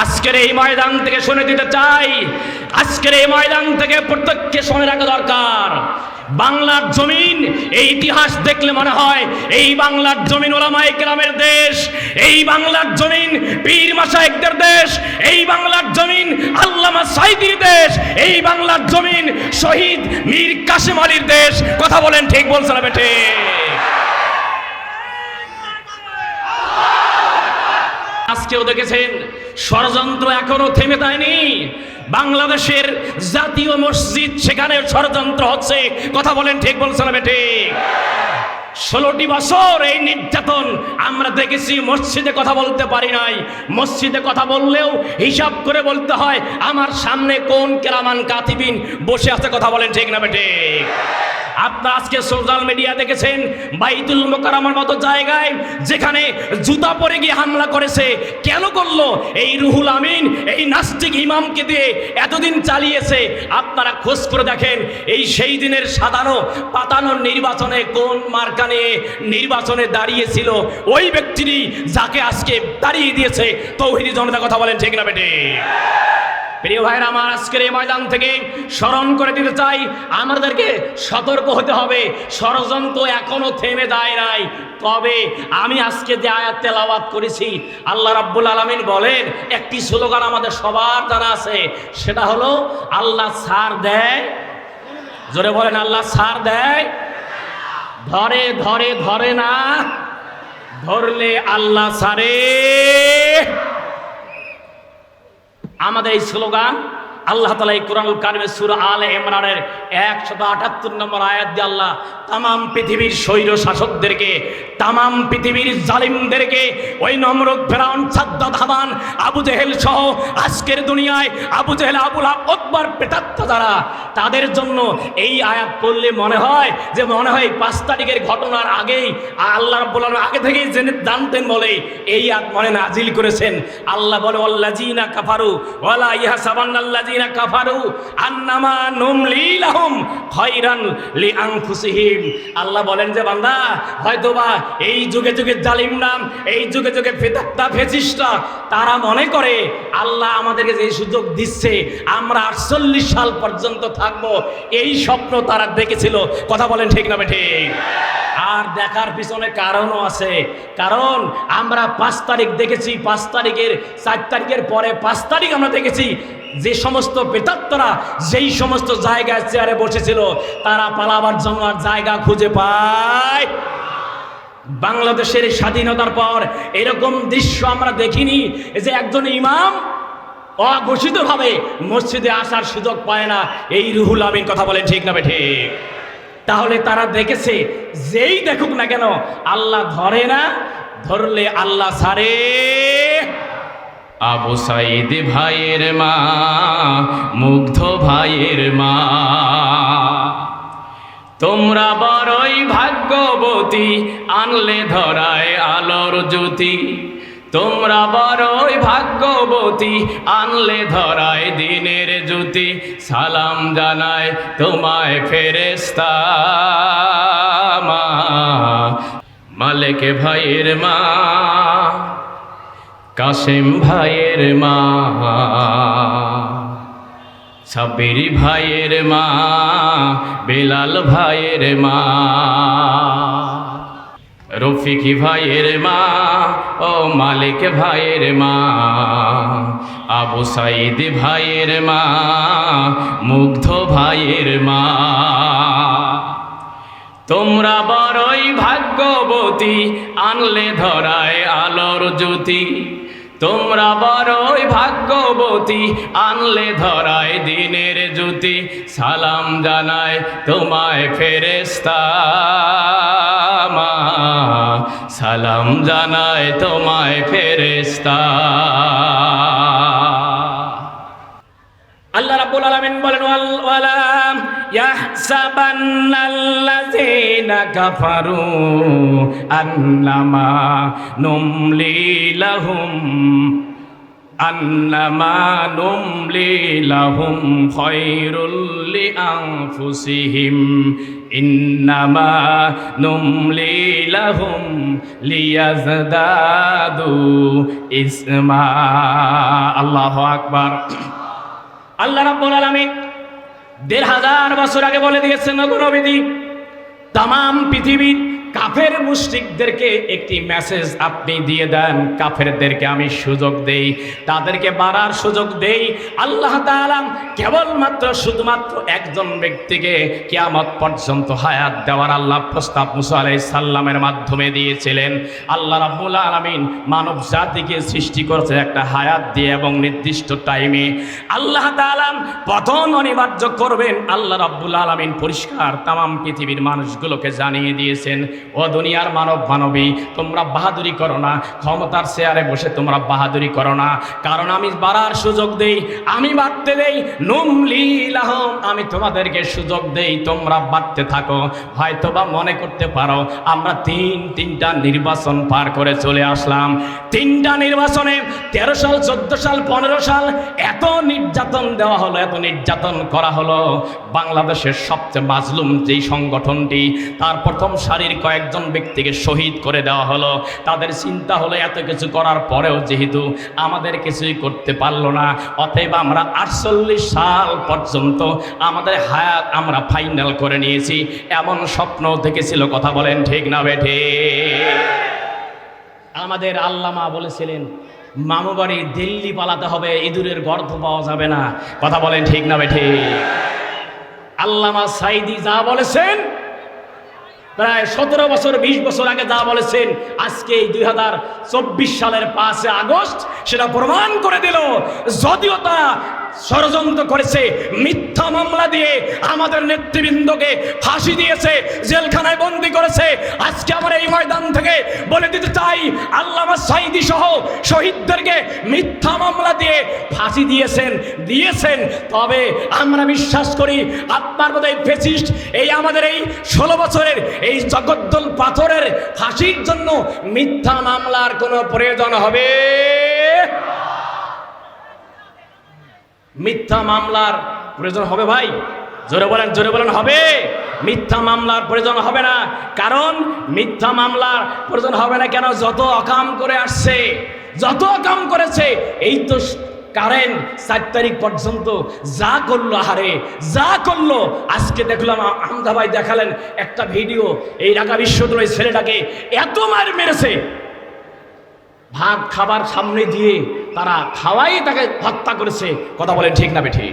আজকের এই ময়দান থেকে শুনে দিতে চাই। আজকের এই ময়দান থেকে প্রত্যেককে শুনে রাখা দরকার। বাংলার জমিন, এই ইতিহাস দেখলে মনে হয়, এই বাংলার জমিন ওলামাই গ্রামের দেশ, এই বাংলার জমিন পীর মাসায়েকদের দেশ, এই বাংলার জমিন আল্লামা সাইদির দেশ, এই বাংলার জমিন শহীদ মীর কাসেম আলীর দেশ। কথা বলেন ঠিক বলছে না বেটে আজকেও দেখেছেন ষড়যন্ত্র এখনও থেমে দেয়নি বাংলাদেশের জাতীয় মসজিদ, সেখানে ষড়যন্ত্র হচ্ছে। কথা বলেন ঠিক বলছেন বেটে ষোলোটি বছর এই নির্যাতন আমরা দেখেছি, মসজিদে কথা বলতে পারি নাই। মসজিদে কথা বললেও হিসাব করে বলতে হয়, আমার সামনে কোন কেরামান কাতিবিন বসে আছে কথা বলেন ঠিক না বেটে আপনারা আজকে সোশ্যাল মিডিয়া দেখেছেন, বাইতুল মোকাররমার মতো জায়গায় যেখানে জুতা পরে গিয়ে হামলা করেছে। কেন করল? এই রুহুল আমিন, এই নাস্তিক ইমামকে দিয়ে এতদিন চালিয়েছে। আপনারা খোঁজ করে দেখেন, এই সেই দিনের সাধারণ পাতানোর নির্বাচনে কোন মার্কা নিয়ে নির্বাচনে দাঁড়িয়েছিল, ওই ব্যক্তিরই যাকে আজকে দাঁড়িয়ে দিয়েছে, তৌহিদি জনতা কথা বলেন, ঠিক না বেটে? প্রিয় আমার আজকের এই ময়দান থেকে স্মরণ করে দিতে চাই, আমাদেরকে সতর্ক হতে হবে, ষড়যন্ত্র এখনও থেমে যায় নাই। তবে আমি আজকে যে আয়াত তেলাওয়াত করেছি, আল্লাহ রাব্বুল আলামিন বলেন, একটি স্লোগান আমাদের সবার জানা আছে, সেটা হলো, আল্লাহ সার দেয়। জোরে বলেন, আল্লাহ সার দেয়। ধরে ধরে ধরে না। ধরলে আল্লাহ সারে আমাদের এই স্লোগান আল্লাহ তালা এই কোরআনুল কারিমের সুর আলে ইমরানের একশত আটাত্তর নম্বর আয়াত দিয়ে আল্লাহ তামাম পৃথিবীর স্বৈর শাসকদেরকে তামাম পৃথিবীর জালিমদেরকে, ওই নমরক ফেরাউন সাদ্দাত হামান, আবু জেহেল সহ আজকের দুনিয়ায় আবু জেহেল আবুল আকবর পেতাত্ত যারা, তাদের জন্য এই আয়াত পড়লে মনে হয় যে মনে হয় পাঁচ তারিখের ঘটনার আগেই আল্লাহ আলামিন আগে থেকেই জেনে জানতেন বলে এই আয়াত মনে নাজিল করেছেন। আল্লাহ বলে, ওয়াল্লাযিনা কাফারু ওয়ালা ইয়াহসাবান্নাল্লাযিনা কাফারু আন্নামা নুমলি লাহুম খায়রান লিআনফুসিহিম আল্লাহ বলেন যে, বান্দা, হয়তোবা এই যুগে যুগে জালিম নাম, এই যুগে যুগে ফেতাত্তা ফেসিস্টরা তারা মনে করে আল্লাহ আমাদেরকে যে সুযোগ দিচ্ছে, আমরা আটচল্লিশ সাল পর্যন্ত থাকব, এই স্বপ্ন তারা দেখেছিল। কথা বলেন ঠিক না ঠিক আর দেখার পিছনে কারণও আছে। কারণ আমরা পাঁচ তারিখ দেখেছি, পাঁচ তারিখের, চার তারিখের পরে পাঁচ তারিখ আমরা দেখেছি যে সমস্ত বেতাত্তরা, যেই সমস্ত জায়গায় চেয়ারে বসেছিল, তারা পালাবার জন্য আর জায়গা খুঁজে পায়। বাংলাদেশের স্বাধীনতার পর এরকম দৃশ্য আমরা দেখিনি যে একজন ইমাম অঘোষিতভাবে মসজিদে আসার সুযোগ পায় না। এই রুহুল আমিন কথা বলেন ঠিক না ঠিক তাহলে তারা দেখেছে, যেই দেখুক না কেন, আল্লাহ ধরে না, ধরলে আল্লাহ সারে আবু সাইদ ভাইয়ের মা, মুগ্ধ ভাইয়ের মা। তোমরা বড়ই ভাগ্যবতী, আনলে ধরায় আলোর জ্যোতি। তোমরা বড়ই ভাগ্যবতী, আনলে ধরায় দিনের জ্যোতি। সালাম জানায় তোমায় ফেরেস্তা মা, মালেক ভাইয়ের মা। কাসেম ভাইয়ের মা সাবির ভাইয়ের মা, বেলাল ভাইয়ের মা, রফিকি ভাইয়ের মা, ও মালিক ভাইয়ের মা, আবু সাইদ ভাইয়ের মা, মুগ্ধ ভাইয়ের মা। তোমরা বড়ই ভাগ্যবতী, আনলে ধরায় আলোর জ্যোতি। তোমরা বড়ই ভাগ্যবতী, আনলে ধরায় দিনের জ্যোতি, সালাম জানায় তোমায় ফেরেস্তা সালাম জানায় তোমায় ফেরেস্তা আল্লাহ রাব্বুল আলামিন বলেন ওয়ালাম ইয়াহসাবান্নাল্লাযীনা কাফারু আন্নামা নুমলি লাহুম আন্নামা নুমলি লাহুম খায়রুল লিআনফুসিহিম ইন্নামা নুমলি লাহুম লিয়াজদাদু ইসমা আল্লাহু আকবার আল্লাহ রাব্বুল আলামিন দেড় হাজার বছর আগে বলে দিয়েছেন নবী তাম পৃথিবীর কাফের মুশরিকদেরকে একটি মেসেজ আপনি দিয়ে দেন, কাফেরদেরকে আমি সুযোগ দেই, তাদেরকে বাড়ার সুযোগ দেই। আল্লাহ তাআলা কেবলমাত্র শুধুমাত্র একজন ব্যক্তিকে কিয়ামত পর্যন্ত হায়াত দেওয়ার আল্লাহ প্রস্তাব মুসা আলাইহিস সাল্লামের মাধ্যমে দিয়েছিলেন। আল্লাহ রাব্বুল আলামিন মানব জাতিকে সৃষ্টি করছে একটা হায়াত দিয়ে এবং নির্দিষ্ট টাইমে আল্লাহ তাআলা পতন অনিবার্য করবেন, আল্লাহ রাব্বুল আলামিন পরিষ্কার তাম পৃথিবীর মানুষগুলোকে জানিয়ে দিয়েছেন। ও দুনিয়ার মানব মানবী, তোমরা বাহাদুরি করো না। ক্ষমতার চেয়ারে বসে তোমরা বাহাদুরি করো না। কারণ আমি বাড়ার সুযোগ দেই, আমি বাড়তে দেই নুমলি লাহম আমি তোমাদেরকে সুযোগ দেই, তোমরা বাড়তে থাকো। হয়তো বা মনে করতে পারো, আমরা তিন, তিনটা নির্বাচন পার করে চলে আসলাম। তিনটা নির্বাচনে তেরো সাল, চোদ্দ সাল, পনেরো সাল এত নির্যাতন দেওয়া হলো, এত নির্যাতন করা হলো। বাংলাদেশের সবচেয়ে মাজলুম যেই সংগঠনটি, তার প্রথম সারির কয়েকজন ব্যক্তিকে শহীদ করে দেওয়া হলো। তাদের চিন্তা হলো, এত কিছু করার পরেও যেহেতু আমাদের কিছুই করতে পারল না, অতএব আমরা আটচল্লিশ সাল পর্যন্ত আমাদের হায়াত আমরা ফাইনাল করে নিয়েছি। এমন স্বপ্ন দেখেছিল, কথা বলেন ঠিক না বেঠে আমাদের আল্লামা বলেছিলেন, মামু বাড়ি দিল্লি পালাতে হবে, ইঁদুরের গর্ত পাওয়া যাবে না। কথা বলেন ঠিক না বেঠে আল্লামা সাইদি যা বলেছেন প্রায় সতেরো বছর, বিশ বছর আগে যা বলেছেন, আজকে এই দুই হাজার চব্বিশ সালের পাঁচে আগস্ট সেটা প্রমাণ করে দিল, যদিও তা ষড়যন্ত্র করেছে, মিথ্যা মামলা দিয়ে আমাদের নেতৃবৃন্দকে ফাঁসি দিয়েছে, জেলখানায় বন্দি করেছে। আজকে আমার এই ময়দান থেকে বলে দিতে চাই, আল্লামা সাইদি সহ শহীদদেরকে মিথ্যা মামলা দিয়ে ফাঁসি দিয়েছেন দিয়েছেন। তবে আমরা বিশ্বাস করি আপনার মতো এই ফেসিস্ট, এই আমাদের এই ষোলো বছরের এই জগদ্দল পাথরের ফাঁসির জন্য মিথ্যা মামলার কোনো প্রয়োজন হবে? মিথ্যা মামলার প্রয়োজন হবে ভাই। জোরে বলেন জোরে বলেন, হবে। মিথ্যা মামলার প্রয়োজন হবে না। কারণ মিথ্যা মামলার প্রয়োজন হবে না কেন? যত অকাম করে আসছে, যত অকাম করেছে, এই তো কারেন্ট চার তারিখ পর্যন্ত যা করল আহারে, যা করল। আজকে দেখলাম আমদা ভাই দেখালেন একটা ভিডিও। এই ঢাকা বিশ্ববিদ্যালয় ছেলেটাকে এত মার মেরেছে। ভাত খাবার সামনে দিয়ে তারা খাওয়াই তাকে হত্যা করেছে। কথা বলেন ঠিক না বেঠি?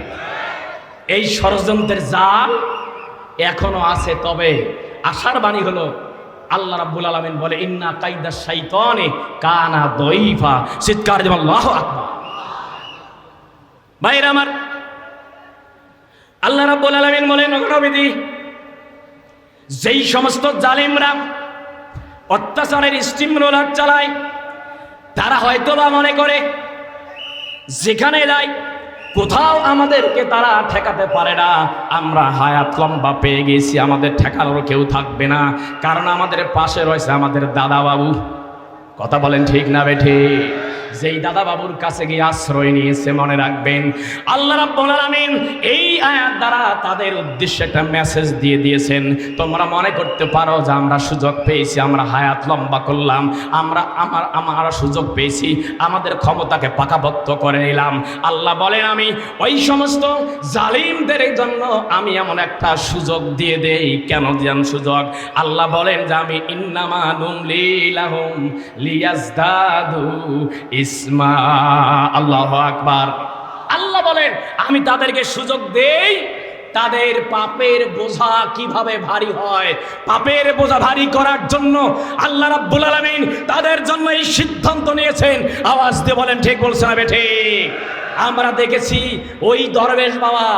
এই ষড়যন্ত্রের জাল এখনও আছে, তবে আশার বাণী হলো, আল্লাহ রাব্বুল আলামিন বলে, ইন্না কাইদা শাইতানে কানা দইফা চিৎকার দেব আল্লাহু আকবার। ভাইরা আমার, আল্লাহ রাব্বুল আলামিন বলেন নবী যেই সমস্ত জালিমরা অত্যাচারের স্টিম রোলার চালায় তারা হয়তো বা মনে করে, যেখানে যাই, কোথাও আমাদেরকে তারা ঠেকাতে পারে না। আমরা হায়াত লম্বা পেয়ে গেছি, আমাদের ঠেকানোর কেউ থাকবে না। কারণ আমাদের পাশে রয়েছে আমাদের দাদা বাবু কথা বলেন ঠিক না বেঠে যেই দাদা বাবুর কাছে গিয়ে আশ্রয় নিয়েছে, মনে রাখবেন, আল্লাহ রাব্বুল আলামিন এই আয়াত দ্বারা তাদের উদ্দেশ্যে একটা মেসেজ দিয়ে দিয়েছেন। তোমরা মনে করতে পারো যে আমরা সুযোগ পেয়েছি, আমরা হায়াত লম্বা করলাম, আমরা আমার, আমরা সুযোগ পেয়েছি, আমাদের ক্ষমতাকে পাকাভক্ত করে নিলাম। আল্লাহ বলেন, আমি ওই সমস্ত জালিমদের জন্য আমি এমন একটা সুযোগ দিয়ে দেই। কেন দিয়ান সুযোগ? আল্লাহ বলেন যে আমি ইন্নামা নুমলি লাহুম লিয়াজদাদু ইসমা, আল্লাহ আকবার। আল্লাহ বলেন, আমি তাদেরকে সুযোগ দেই, তাদের পাপের বোঝা কীভাবে ভারী হয়? পাপের বোঝা ভারী করার জন্য আল্লাহ রাব্বুল আলামিন তাদের জন্য এই সিদ্ধান্ত নিয়েছেন। আওয়াজ দিয়ে বলেন, ঠিক বলছে না বেঠে আমরা দেখেছি ওই দরবেশ বাবা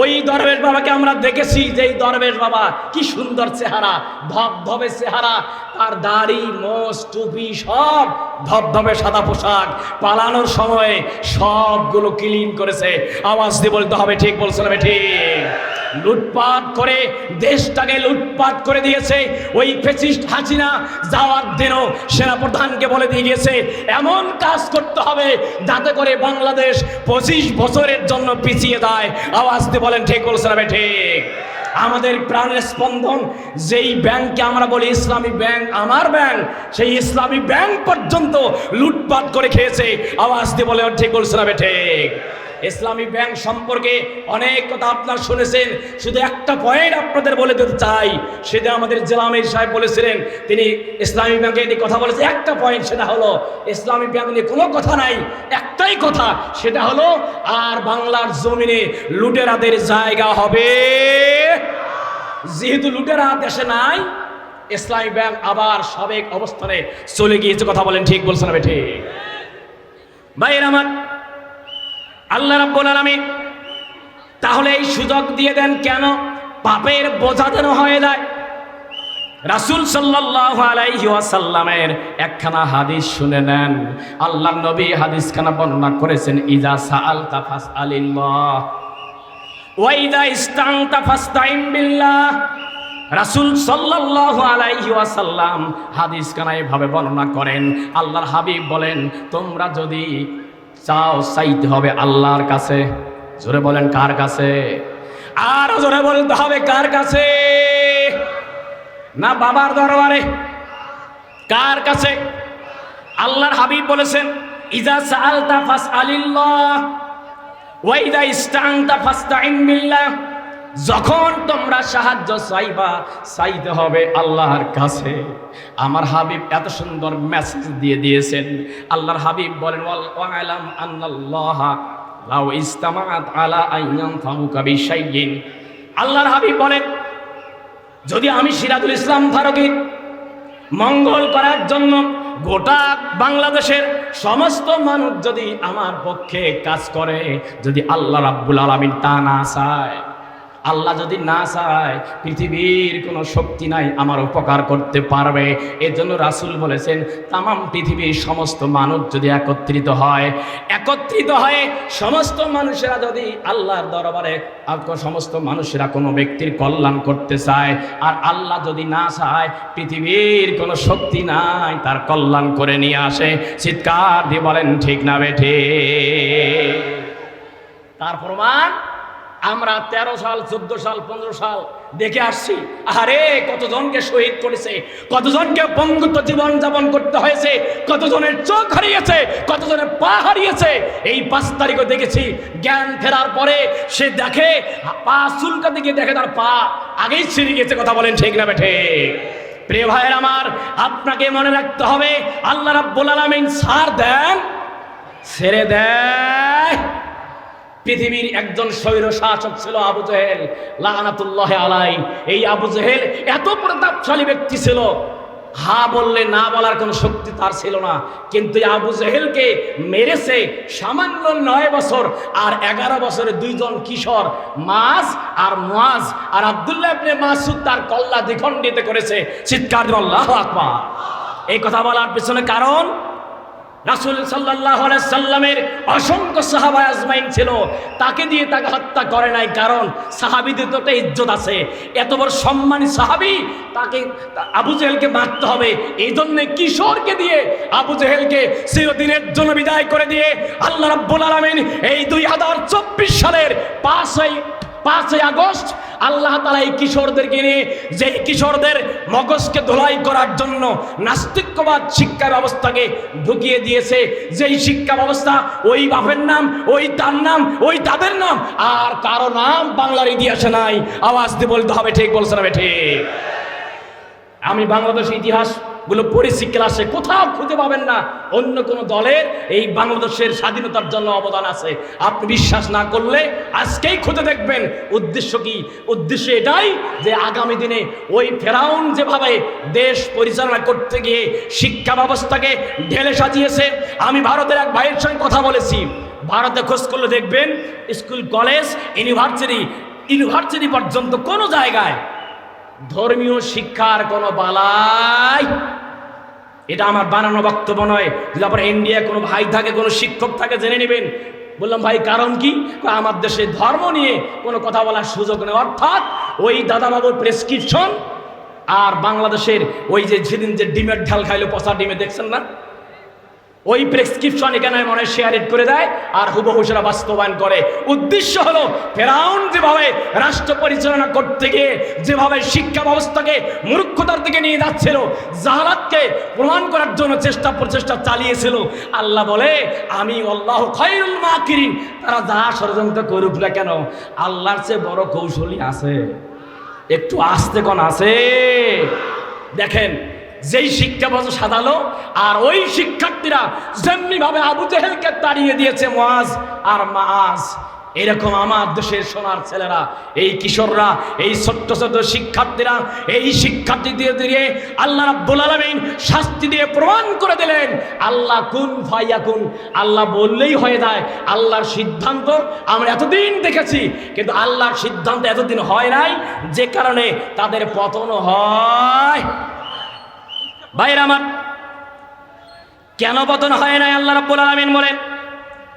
ওই দরবেশ বাবাকে আমরা দেখেছি যে এই দরবেশ বাবা কি সুন্দর চেহারা, ধবধবে চেহারা। তার দাড়ি, মোষ, টুপি সব ধবধবে সাদা পোশাক। পালানোর সময় সবগুলো ক্লিন করেছে। আওয়াজ দিয়ে বলতে হবে, ঠিক বলছে না ঠিক? লুটপাট করে দেশটাকে লুটপাট করে দিয়েছে। ওই ফেসিস্ট হাসিনা যাওয়ার দিনও সেনাপ্রধানকে বলে দিয়ে গিয়েছে, এমন কাজ করতে হবে যাতে করে বাংলাদেশ পঁচিশ বছরের জন্য পিছিয়ে দেয় আওয়াজ দিয়ে বলেন, ঠিক বলছে না ঠিক। আমাদের প্রাণের স্পন্দন, যেই ব্যাংককে আমরা বলি ইসলামী ব্যাংক, আমার ব্যাংক, সেই ইসলামী ব্যাংক পর্যন্ত লুটপাট করে খেয়েছে। আওয়াজ দিয়ে বলে ঠিক বলছে না ঠিক। ইসলামী ব্যাংক সম্পর্কে অনেক কথা আপনার শুনেছেন। শুধু একটা পয়েন্ট আপনাদের বলে দিতে চাই, সেটা আমাদের জেলা আমির সাহেব বলেছিলেন, তিনি ইসলামী ব্যাংকে নিয়ে কথা বলেছে একটা পয়েন্ট সেটা হলো, ইসলামী ব্যাংক নিয়ে কোনো কথা নাই, একটাই কথা, সেটা হলো, আর বাংলার জমিনে লুটেরাদের জায়গা হবে। যেহেতু লুটেরা দেশে নাই, ইসলামী ব্যাংক আবার সাবেক অবস্থানে চলে গিয়েছে। কথা বলেন ঠিক বলছেন আমি ঠিক? ভাইয়ের আমার আল্লাহ রাব্বুল আলামিন, তাহলে এই সুযোগ দিয়ে দেন কেন? পাপের বোঝা যেন হয়ে যায়। রাসূল সাল্লাল্লাহু আলাইহি ওয়াসাল্লামের একখানা হাদিস শুনে নেন। আল্লাহর নবী হাদিসখানা বর্ণনা করেছেন ইজা সাআলতা ফাসআলিল্লাহ, ওয়া ইজা তাফাস ফাস্তাইন বিল্লাহ। রাসূল সাল্লাল্লাহু আলাইহি ওয়াসাল্লাম হাদিসখানা এভাবে বর্ণনা করেন। আল্লাহর হাবিব বলেন, তোমরা যদি চাও চাইতে হবে আল্লাহর কাছে। জোরে বলেন, কার কাছে? আর জোরে বলতে হবে, কার কাছে? না, বাবার দরবারে। কার কাছে? আল্লাহর হাবিব বলেছেন, ইজা সালতা ফাস আলিল্লাহ ওয়াইদা ইস্তাংতা ফাস্তাইন বিল্লাহ। যখন তোমরা সাহায্য চাইবা, চাইতে হবে আল্লাহর কাছে। আমার হাবিব এত সুন্দর মেসেজ দিয়ে দিয়েছেন। আল্লাহর হাবিব বলেন ওয়ালাম আন্নাল্লাহ লাউ ইস্তামাত আলা আইয়ান ফাহুকা বিশাইয়িন আল্লাহর হাবিব বলেন, যদি আমি সিরাজুল ইসলাম ফারুকি মঙ্গল করার জন্য গোটা বাংলাদেশের সমস্ত মানুষ যদি আমার পক্ষে কাজ করে, যদি আল্লাহ রাব্বুল আলামিন তা না চায় আল্লাহ যদি না চায়, পৃথিবীর কোনো শক্তি নাই আমার উপকার করতে পারবে। এর জন্য রাসুল বলেছেন, তামাম পৃথিবীর সমস্ত মানুষ যদি একত্রিত হয়, একত্রিত হয়ে সমস্ত মানুষেরা যদি আল্লাহর দরবারে সমস্ত মানুষেরা কোনো ব্যক্তির কল্যাণ করতে চায়, আর আল্লাহ যদি না চায়, পৃথিবীর কোনো শক্তি নাই তার কল্যাণ করে নিয়ে আসে। চিৎকার দিয়ে বলেন, ঠিক না বেঠে। তার প্রমাণ আমরা তেরো সাল, চোদ্দ সাল, পনেরো সাল দেখে আসছি আরে কতজনকে শহীদ করেছে, কতজনকে পঙ্গুত্ব জীবন যাপন করতে হয়েছে, কতজনের চোখ হারিয়েছে, কতজনের পা হারিয়েছে, এই পাঁচ তারিখও দেখেছি, জ্ঞান ফেরার পরে সে দেখে, পা চুলকা দিকে দেখে তার পা আগেই ছিঁড়ে গেছে কথা বলেন ঠিক না বেঠে। প্রিয় ভাইয়ের আমার, আপনাকে মনে রাখতে হবে, আল্লাহ রাব্বুল আলামিন ছাড় দেন, ছেড়ে দেয়। পৃথিবীর একজন স্বৈর শাসক ছিল আবু জেহেল লাগানাতুল্লাহ আলাই এই আবু জেহেল এত প্রতাপশালী ব্যক্তি ছিল, হা বললে না বলার কোনো শক্তি তার ছিল না। কিন্তু আবু জেহেলকে মেরেছে সামান্য নয় বছর আর এগারো বছরে দুইজন কিশোর, মাস আর মাস আর আবদুল্লাহ ইবনে মাসুদ তার কল্লা দ্বিখণ্ডিত করেছে। চিৎকার আল্লাহ আকবার। এই কথা বলার পিছনে কারণ? রাসুল সাল্লাহ সাল্লামের অসংখ্য সাহাবা আজমাইন ছিল। তাকে দিয়ে তাকে হত্যা করে নাই, কারণ সাহাবিদের তো একটা ইজ্জত আছে। এত বড় সম্মানী সাহাবি, তাকে আবু জেহেলকে মারতে হবে। এই জন্য কিশোরকে দিয়ে আবু জেহেলকে চিরদিনের জন্য বিদায় করে দিয়ে আল্লাহ রাব্বুল আলামিন এই দুই হাজার চব্বিশ সালের পাঁচই পাঁচই আগস্ট আল্লাহ তালা এই কিশোরদেরকে নিয়ে যে কিশোরদের মগজকে ধোলাই করার জন্য নাস্তিক্যবাদ শিক্ষা ব্যবস্থাকে ঢুকিয়ে দিয়েছে, যেই শিক্ষা ব্যবস্থা, ওই বাপের নাম, ওই তার নাম, ওই তাদের নাম, আর কারও নাম বাংলার ইতিহাসে নাই। আওয়াজ দিয়ে বলতে হবে, ঠিক বলছে না ঠিক। আমি বাংলাদেশ ইতিহাসগুলো পড়েছি ক্লাসে, কোথাও খুঁজে পাবেন না। অন্য কোনো দলের এই বাংলাদেশের স্বাধীনতার জন্য অবদান আছে। আপনি বিশ্বাস না করলে আজকেই খুঁজে দেখবেন। উদ্দেশ্য কি? উদ্দেশ্য এটাই যে আগামী দিনে ওই ফেরাউন যেভাবে দেশ পরিচালনা করতে গিয়ে শিক্ষা ব্যবস্থাকে ঢেলে সাজিয়েছে, আমি ভারতের এক ভাইয়ের সঙ্গে কথা বলেছি। ভারতে খোঁজ করলে দেখবেন, স্কুল, কলেজ, ইউনিভার্সিটি ইউনিভার্সিটি পর্যন্ত কোনো জায়গায় ধর্মীয় শিক্ষার কোনো বালাই। এটা আমার বানানো বক্তব্য নয়। যদি আপনার ইন্ডিয়া কোনো ভাই থাকে, কোনো শিক্ষক থাকে, জেনে নেবেন। বললাম, ভাই, কারণ কি? আমার দেশে ধর্ম নিয়ে কোনো কথা বলার সুযোগ নেই। অর্থাৎ ওই দাদাবাবুর প্রেসক্রিপশন আর বাংলাদেশের ওই যে সেদিন যে ডিমের ঢাল খাইলো, পচা ডিমে, দেখছেন না? ওই প্রেসক্রিপশন এখানে মনে হয় শেয়ার করে দেয় আর হুবহু সেটা বাস্তবায়ন করে। উদ্দেশ্য হলো ফেরাউন যেভাবে রাষ্ট্র পরিচালনা করতে গিয়ে, যেভাবে শিক্ষা ব্যবস্থাকে মূর্খতার দিকে নিয়ে যাচ্ছিল, জাহালাতকে প্রমাণ করার জন্য চেষ্টা প্রচেষ্টা চালিয়েছিল। আল্লাহ বলে, আমি আল্লাহ খৈরুল মাকিরিন। তারা যা ষড়যন্ত্র করুক না কেন, আল্লাহর চেয়ে বড় কৌশলী আছে। একটু আস্তে কোন আছে? দেখেন যেই শিক্ষা বছর সাজালো, আর ওই শিক্ষার্থীরা যেমনি ভাবে আবু জেহেলকে তাড়িয়ে দিয়েছে মাজ আর মাজ এরকম আমার দেশের সোনার ছেলেরা, এই কিশোররা, এই ছোট্ট ছোট্ট শিক্ষার্থীরা, এই শিক্ষার্থী দিয়ে দিয়ে আল্লাহ রাব্বুল আলামিন শাস্তি দিয়ে প্রমাণ করে দিলেন, আল্লাহ কুন ফাইয়া কুন, আল্লাহ বললেই হয়ে যায়, আল্লাহর সিদ্ধান্ত আমরা এতদিন দেখেছি, কিন্তু আল্লাহর সিদ্ধান্ত এতদিন হয় নাই, যে কারণে তাদের পতন হয়। ভাইরা আমার, কেন পতন হয় নাই? আল্লাহ রাব্বুল আলামিন বলেন,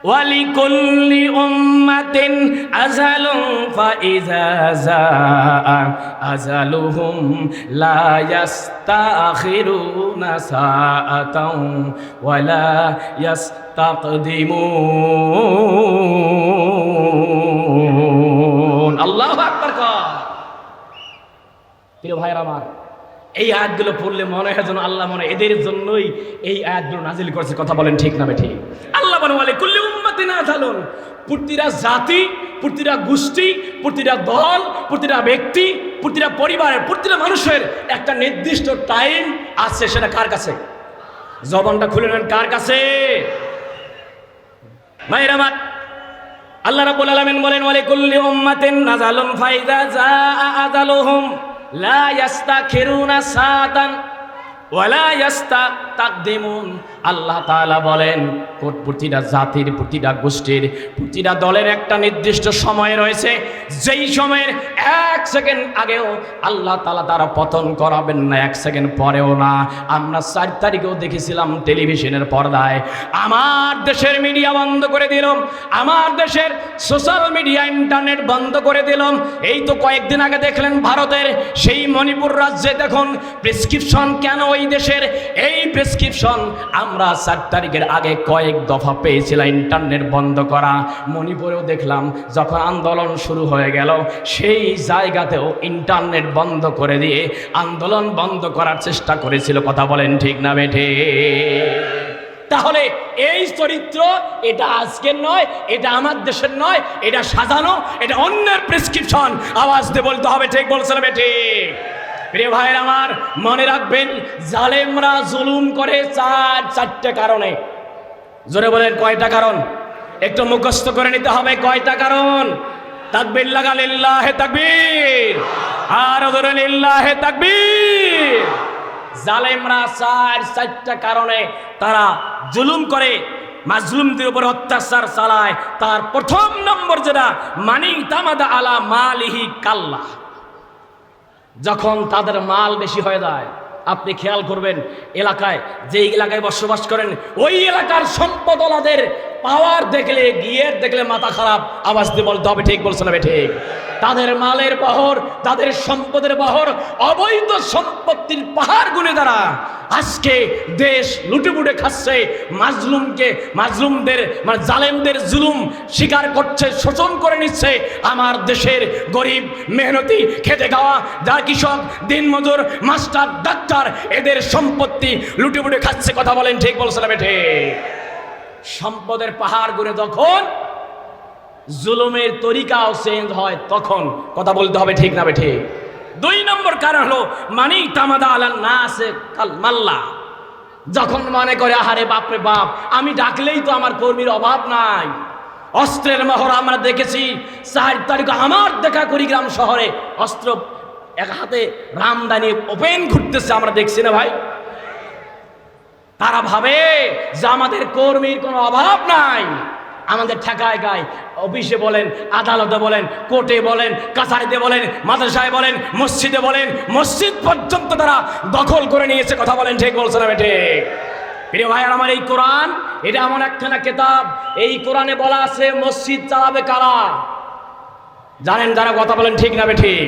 ওয়ালিকুল্লি উম্মাতিন আজালুন ফাইজা জাআ আজালুহুম লা ইয়াস্তাখিরুনা সাআতাও ওয়ালা ইয়াস্তাকদিমুন। আল্লাহু আকবার কর। প্রিয় ভাইরা আমার এই আয়াতগুলো পড়লে মনে হয় যেন আল্লাহ মনে এদের জন্যই এই আয়াতগুলো নাজিল করেছে। কথা বলেন ঠিক না ঠিক আল্লাহ মনে বলে কুল্লি উম্মাতি না ঝালুন প্রতিটা জাতি, প্রতিটা গোষ্ঠী, প্রতিটা দল, প্রতিটা ব্যক্তি, প্রতিটা পরিবারের প্রতিটা মানুষের একটা নির্দিষ্ট টাইম আছে, সেটা কার কাছে? জবানটা খুলে নেন, কার কাছে? ভাইরা আমার। আল্লাহ রাব্বুল আলামিন বলেন, ওয়ালি কুল্লি উম্মাতিন নাজালুন ফাইদা জাআ আজালুহুম লা ইয়াস্তাখিরুনা সাতান ওয়ালা ইয়াস্তাকদিমুন আল্লাহ তালা বলেন প্রতিটা জাতির, প্রতিটা গোষ্ঠীর, প্রতিটা দলের একটা নির্দিষ্ট সময় রয়েছে। যেই সময়ের এক সেকেন্ড আগেও আল্লাহ তালা তারা পতন করাবেন না, এক সেকেন্ড পরেও না। আমরা চার তারিখেও দেখেছিলাম টেলিভিশনের পর্দায়, আমার দেশের মিডিয়া বন্ধ করে দিলাম, আমার দেশের সোশ্যাল মিডিয়া, ইন্টারনেট বন্ধ করে দিলাম। এই তো কয়েকদিন আগে দেখলেন ভারতের সেই মণিপুর রাজ্যে দেখুন, প্রেসক্রিপশন কেন ওই দেশের? এই প্রেসক্রিপশন আমরা চার তারিখের আগে কয়েক দফা পেয়েছিলাম ইন্টারনেট বন্ধ করা। মণিপুরেও দেখলাম যখন আন্দোলন শুরু হয়ে গেল, সেই জায়গাতেও ইন্টারনেট বন্ধ করে দিয়ে আন্দোলন বন্ধ করার চেষ্টা করেছিল। কথা বলেন ঠিক না বেঠে? তাহলে এই চরিত্র এটা আজকের নয়, এটা আমার দেশের নয়, এটা সাজানো, এটা অন্যের প্রেসক্রিপশন আওয়াজ দিয়ে বলতে হবে, ঠিক বলছেন বেটে প্রিয় ভাইয়ের আমার, মনে রাখবেন, জালেমরা জুলুম করে চার, চারটে কারণে। জোরে বলেন, কয়টা কারণ? একটু মুখস্থ করে নিতে হবে, কয়টা কারণ? তাকবির লাগা ইল্লাহে তাকবীর, আর ধরে লিল্লাহে তাকবীর। জালেমরা চার, চারটা কারণে তারা জুলুম করে, মাজলুমদের উপর অত্যাচার চালায়। তার প্রথম নম্বর যেটা মানি তামাদা আলা মালিহি কাল্লা। যখন তাদের মাল বেশি হয়ে যায়, আপনি খেয়াল করবেন, এলাকায় যেই এলাকায় বসবাস করেন, ওই এলাকার সম্পদলাদের পাওয়ার দেখলে গিয়ে দেখলে মাথা খারাপ, আওয়াজ দিয়ে বলতে হবে, ঠিক বলছে না ঠিক। তাদের মালের বহর, তাদের সম্পদের বহর, অবৈধ সম্পত্তির পাহাড় গুনে দ্বারা আজকে দেশ লুটেপুটে খাচ্ছে, মাজলুমকে, মাজলুমদের মানে জালেমদের জুলুম স্বীকার করছে, শোষণ করে নিচ্ছে, আমার দেশের গরিব, মেহনতি খেতে খাওয়া, যা কৃষক, দিনমজুর, মাস্টার, ডাক্তার, এদের সম্পত্তি লুটেপুটে খাচ্ছে, কথা বলেন ঠিক বলছে না বেঠে? সম্পদের পাহাড় গুনে যখন জুলুমের তরিকাও চেঞ্জ হয় তখন। কথা বলতে হবে ঠিক না ঠিক দুই নম্বর কারণ হলো, মানি তামাদা আলাল না আছে মাল্লা। যখন মনে করে, আহারে বাপরে বাপ, আমি ডাকলেই তো আমার কর্মীর অভাব নাই। অস্ত্রের মহড়া আমরা দেখেছি, চার তারিখ আমার দেখা কুড়িগ্রাম শহরে অস্ত্র এক হাতে রামদানি ওপেন ঘুরতেছে, আমরা দেখছি না ভাই। তারা ভাবে যে আমাদের কর্মীর কোনো অভাব নাই। আমাদের ঠেকায় গায়। অফিসে বলেন, আদালতে বলেন, কোর্টে বলেন, কাছারিতে বলেন, মাদ্রাসায় বলেন, মসজিদে বলেন, মসজিদ পর্যন্ত তারা দখল করে নিয়েছে। কথা বলেন ঠিক বলছে না বেঠে প্রিয় ভাই আমার এই কোরআন, এটা এমন একখানা কেতাব। এই কোরআনে বলা আছে, মসজিদ চালাবে কারা? জানেন যারা কথা বলেন ঠিক না ঠিক?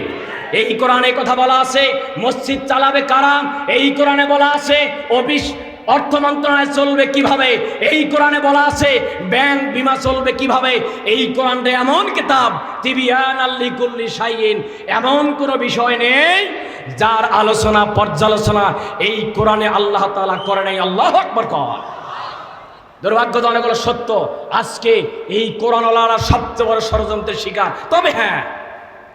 এই কোরআনে কথা বলা আছে, মসজিদ চালাবে কারা? এই কোরআনে বলা আছে, অফিস অর্থ মন্ত্রণালয় চলবে কীভাবে? এই কোরআনে বলা আছে, ব্যাংক বিমা চলবে কীভাবে? এই কোরআনটা এমন কিতাব সাইন এমন কোনো বিষয় নেই যার আলোচনা, পর্যালোচনা এই কোরআনে আল্লাহ তাআলা করে নাই। আল্লাহ আকবর কর দুর্ভাগ্যজনক হলো সত্য, আজকে এই কোরআনওয়ালারা সবচেয়ে বড় ষড়যন্ত্রের শিকার। তবে হ্যাঁ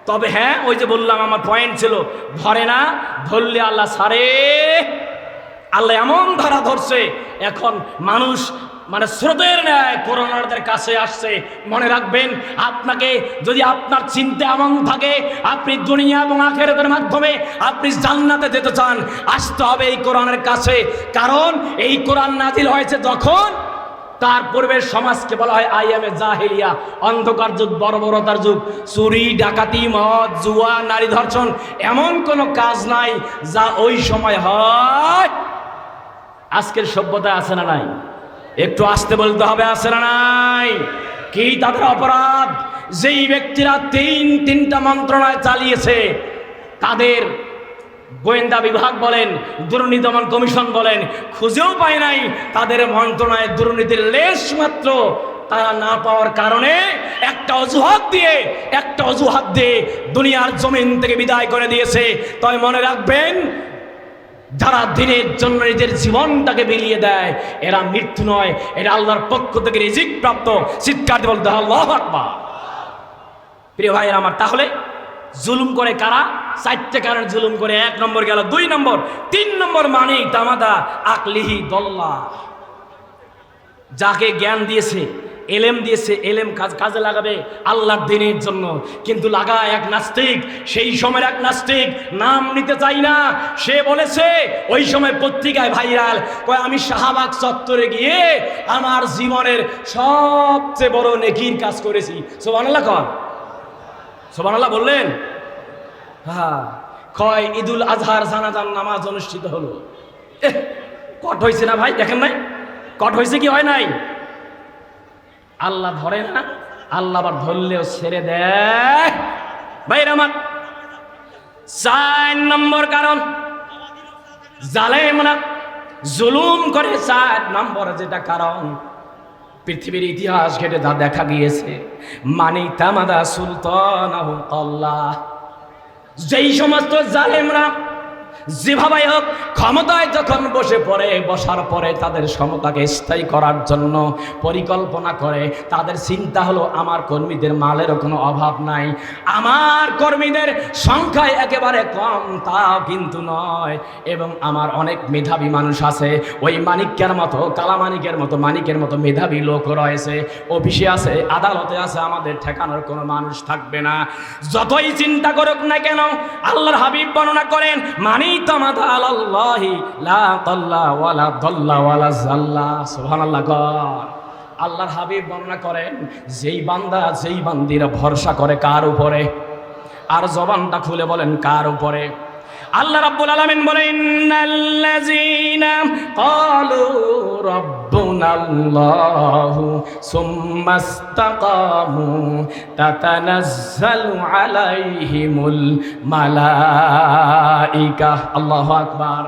তবে হ্যাঁ ওই যে বললাম আমার পয়েন্ট ছিল ধরে না, ধরলে আল্লাহ সারে আল্লাহ এমন ধারা ধরছে, এখন মানুষ মানে স্রোতের ন্যায় করোনাদের কাছে আসছে। মনে রাখবেন, আপনাকে যদি আপনার চিন্তা এমন থাকে, আপনি দুনিয়া এবং আখেরাতের মাধ্যমে আপনি জান্নাতে যেতে চান, আসতে হবে এই কোরআনের কাছে। কারণ এই কোরআন নাজিল হয়েছে যখন তার পূর্বের সমাজকে বলা হয় আইএমএ জাহেলিয়া, অন্ধকার যুগ বর্বরতার যুগ। চুরি, ডাকাতি, মদ, জুয়া, নারী ধর্ষণ এমন কোনো কাজ নাই যা ওই সময় হয় আজকের সভ্যতা আছে না নাই? একটু আসতে বলতে হবে, আছে না নাই? কি তাদের অপরাধ? যেই ব্যক্তিরা তিন, তিনটা মন্ত্রণায় চালিয়েছে, তাদের গোয়েন্দা বিভাগ বলেন, দুর্নীতি দমন কমিশন বলেন, খুঁজেও পায় নাই তাদের মন্ত্রণায় দুর্নীতির লেশ মাত্র। তারা না পাওয়ার কারণে একটা অজুহাত দিয়ে, একটা অজুহাত দিয়ে দুনিয়ার জমিন থেকে বিদায় করে দিয়েছে। তাই মনে রাখবেন যারা দিনের জন্য নিজের জীবনটাকে বিলিয়ে দেয়, এরা মৃত্যু নয়, এরা আল্লাহর পক্ষ থেকে রিজিক প্রাপ্ত। চিৎকার বলতে প্রিয় ভাইয়ের আমার, তাহলে জুলুম করে কারা? চারটে কারণে জুলুম করে। এক নম্বর গেল, দুই নম্বর, তিন নম্বর মানিক তামাদা, আকলিহি দল্লা। যাকে জ্ঞান দিয়েছে এলেম দিয়েছে, এলেম কাজ, কাজে লাগাবে আল্লাহর দিনের জন্য। কিন্তু লাগায় এক নাস্তিক, সেই সময়ের এক নাস্তিক নাম নিতে চাই না। সে বলেছে, ওই সময় পত্রিকায় ভাইরাল, কয়, আমি শাহবাগ চত্বরে গিয়ে আমার জীবনের সবচেয়ে বড় নেকির কাজ করেছি। সোবানাল্লাহ কন। সোবানাল্লাহ বললেন হ্যাঁ কয়, ঈদুল আজহার জানাজান নামাজ অনুষ্ঠিত হলো। কট হয়েছে না ভাই, দেখেন নাই? কট হয়েছে কি হয় নাই? আল্লাহ ধরে না? আল্লাহ আবার ধরলেও ছেড়ে দেয়। ভাইরা আমার। চার নম্বর কারণ জালে জালেমরা জুলুম করে চার নম্বর যেটা কারণ, পৃথিবীর ইতিহাস ঘেটে যা দেখা গিয়েছে মানি তামাদা সুলতান যেই সমস্ত জালেমরা যেভাবে হোক, ক্ষমতায় যখন বসে পড়ে, বসার পরে তাদের ক্ষমতাকে স্থায়ী করার জন্য পরিকল্পনা করে, তাদের চিন্তা হলো, আমার কর্মীদের মালেরও কোনো অভাব নাই। আমার কর্মীদের সংখ্যায় একেবারে কম, তাও কিন্তু নয়। এবং আমার অনেক মেধাবী মানুষ আছে, ওই মানিকের মতো কালা মানিকের মতো মানিকের মতো মেধাবী লোক রয়েছে, অফিসে আছে, আদালতে আছে, আমাদের ঠেকানোর কোনো মানুষ থাকবে না। যতই চিন্তা করুক না কেন, আল্লাহর হাবিব বর্ণনা করেন মানি লা জাল্লা। আল্লাহর হাবিব বর্ণনা করেন, যেই বান্দা যেই বান্দিরা ভরসা করে কার উপরে? আর জবানটা খুলে বলেন, কার উপরে? আল্লাহ রাব্বুল আলামিন বলেন ইন্নাল্লাযীনা ক্বালু রাব্বুনাল্লাহু সুম্মাস্তাকামু তাতানাজ্জালু আলাইহিমুল মালাইকা। আল্লাহু আকবার।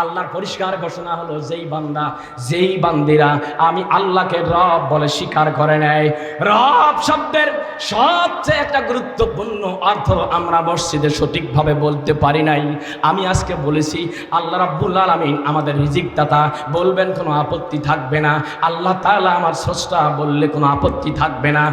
আল্লাহর পরিষ্কার ঘোষণা হলো, যেই বান্দা, যেই বান্দিরা, আমি আল্লাহকে রব বলে স্বীকার করে নেয় রব শব্দের সবচেয়ে একটা গুরুত্বপূর্ণ অর্থ আমরা মসজিদে সঠিকভাবে বলতে পারি নাই। আমি আজকে বলেছি, আল্লাহ রাব্বুল আলামিন আমাদের রিজিক দাতা বলবেন কোনো আপত্তি থাকবে না। আল্লাহ তাআলা আমার স্রষ্টা, বললে কোনো আপত্তি থাকবে না।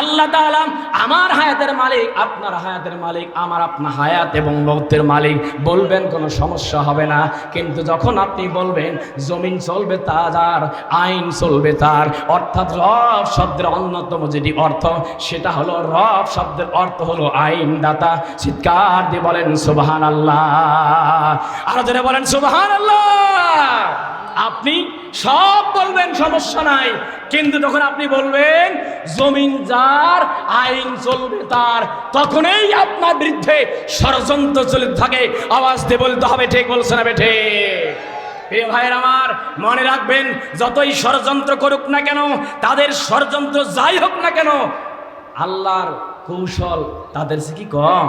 আল্লাহ তাআলা আমার হায়াতের মালিক, আপনার হায়াতের মালিক, আমার আপনার হায়াত এবং মৌতের মালিক, বলবেন কোনো সমস্যা হবে না। কিন্তু যখন আপনি বলবেন, জমিন চলবে তার আইন চলবে তার, অর্থাৎ রব শব্দের অন্যতম যেটি অর্থ, সেটা হলো রব শব্দের অর্থ হলো আইন দাতা চিৎকার দিয়ে বলেন সুবাহান আল্লাহ আরও জোরে বলেন সুবাহান আল্লাহ আপনি সব বলবেন, সমস্যা নাই। কিন্তু যখন আপনি বলবেন, জমিন যার, আইন চলবে তার, তখনই আপনার বিরুদ্ধে ষড়যন্ত্র চলতে থাকে। আওয়াজ দিয়ে বলতে হবে, ঠিক বলছে না বেঠে প্রিয় ভাইয়ের আমার, মনে রাখবেন, যতই ষড়যন্ত্র করুক না কেন, তাদের ষড়যন্ত্র যাই হোক না কেন, আল্লাহর কৌশল তাদের কি কম?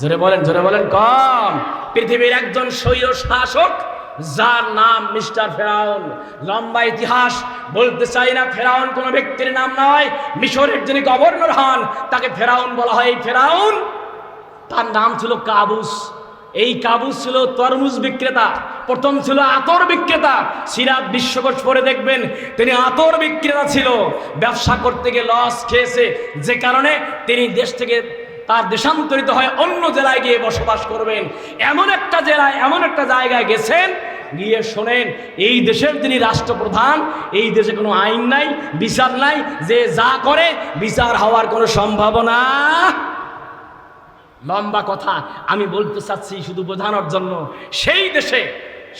জোরে বলেন জোরে বলেন, কম। পৃথিবীর একজন স্বৈর শাসক যার নাম মিস্টার ফেরাউন। লম্বা ইতিহাস, বলতে চাই না ফেরাউন কোনো ব্যক্তির নাম নয়, মিশরের যিনি গভর্নর হন, তাকে ফেরাউন বলা হয়। এই ফেরাউন, তার নাম ছিল কাবুস। এই কাবুস ছিল তরমুজ বিক্রেতা। প্রথম ছিল আতর বিক্রেতা। সিরাপ বিশ্বকোষ পরে দেখবেন, তিনি আতর বিক্রেতা ছিল। ব্যবসা করতে গিয়ে লস খেয়েছে। যে কারণে তিনি দেশ থেকে, তার দেশান্তরিত হয় অন্য জেলায় গিয়ে বসবাস করবেন। এমন একটা জেলায়, এমন একটা জায়গায় গেছেন গিয়ে শোনেন, এই দেশের যিনি রাষ্ট্রপ্রধান, এই দেশে কোনো আইন নাই, বিচার নাই, যে যা করে, বিচার হওয়ার কোনো সম্ভাবনা লম্বা কথা। আমি বলতে চাচ্ছি শুধু বোঝানোর জন্য, সেই দেশে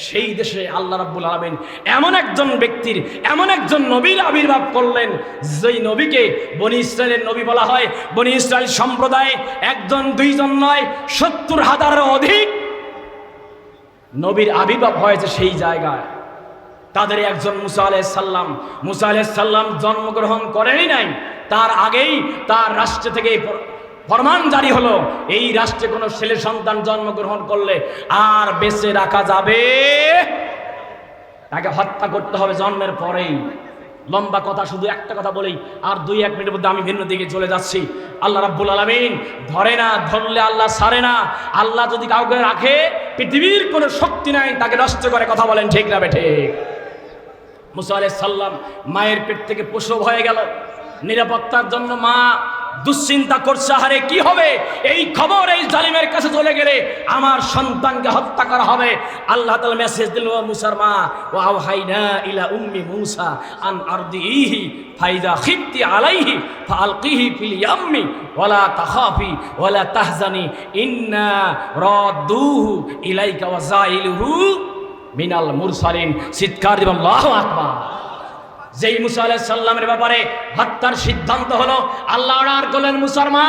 সেই দেশে আল্লাহ রাব্বুল আলমিন এমন একজন ব্যক্তির, এমন একজন নবীর আবির্ভাব করলেন, যেই নবীকে বনি ইসরায়েলের নবী বলা হয়। বনি ইসরায়েল সম্প্রদায়ে একজন, দুইজন নয়, সত্তর হাজারের অধিক নবীর আবির্ভাব হয়েছে সেই জায়গায়। তাদের একজন মুসা সাল্লাম মুসা সাল্লাম জন্মগ্রহণ করেনই নাই। তার আগেই তার রাষ্ট্র থেকে ফরমান জারি হলো। এই রাষ্ট্রে কোনো ছেলে সন্তান জন্মগ্রহণ করলে আর বেঁচে রাখা যাবে? তাকে হত্যা করতে হবে জন্মের পরেই। লম্বা কথা, শুধু একটা কথা বলেই আর দুই, এক মিনিটের মধ্যে আমি ভিন্ন দিকে চলে যাচ্ছি। আল্লাহ রাব্বুল আলামিন ধরে না, ধরলে আল্লাহ সারে না। আল্লাহ যদি কাউকে রাখে পৃথিবীর কোনো শক্তি নাই, তাকে নষ্ট করে কথা বলেন ঠিক না বেঠে মুসা আলাইহিস সাল্লাম মায়ের পেট থেকে পশু হয়ে গেল। নিরাপত্তার জন্য মা দুশ্চিন্তা করছে হারে কি হবে? এই খবর এই জালিমের কাছে চলে গেলে আমার সন্তানকে হত্যা করা হবে। আল্লাহ তাআলা মেসেজ দিল মুসার মা, ও আওহাইনা ইলা উম্মি মুসা আন আরদিহি ফাইদা খিফতি আলাইহি ফালকিহি ফিল ইয়াম্মি ওয়ালা তাখাফি ওয়ালা তাহজানি ইন্না রাদ্দুহু ইলাইকা ওয়া জাইলুহু মিনাল মুরসালিন। চিৎকার দিবেন, আল্লাহু আকবার। যেই মুসা আলাইহিস সাল্লামের ব্যাপারে হত্যার সিদ্ধান্ত হলো, আল্লাহ আর করলেন মুসার মা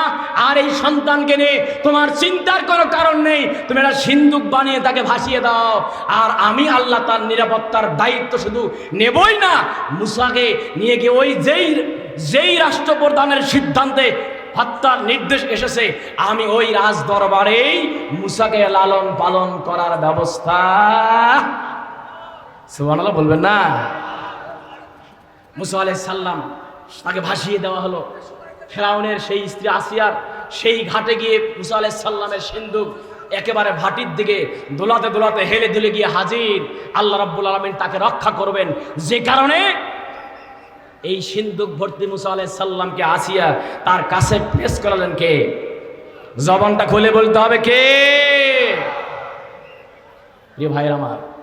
আর এই সন্তানকে নিয়ে তোমার চিন্তার কোনো কারণ নেই। তুমি একটা সিন্দুক বানিয়ে তাকে ভাসিয়ে দাও। আর আমি আল্লাহ তার নিরাপত্তার দায়িত্ব শুধু নেবই না, মুসাকে নিয়ে গিয়ে ওই যেই যেই রাষ্ট্রপ্রধানের সিদ্ধান্তে হত্যার নির্দেশ এসেছে, আমি ওই রাজ দরবারেই মুসাকে লালন পালন করার ব্যবস্থা সুবহানাল্লাহ বলবেন না? মুসা সাল্লাম তাকে ভাসিয়ে দেওয়া হলো। ফেরাউনের সেই স্ত্রী আসিয়ার সেই ঘাটে গিয়ে মুসা সাল্লামের সিন্ধুক একেবারে ভাটির দিকে দোলাতে দোলাতে হেলে দুলে গিয়ে হাজির। আল্লাহ রাব্বুল আলমিন তাকে রক্ষা করবেন। যে কারণে এই সিন্ধুক ভর্তি মুসা সাল্লামকে আসিয়া তার কাছে প্রেস করালেন কে? জবানটা খুলে বলতে হবে কে? প্রিয় ভাইয়ের আমার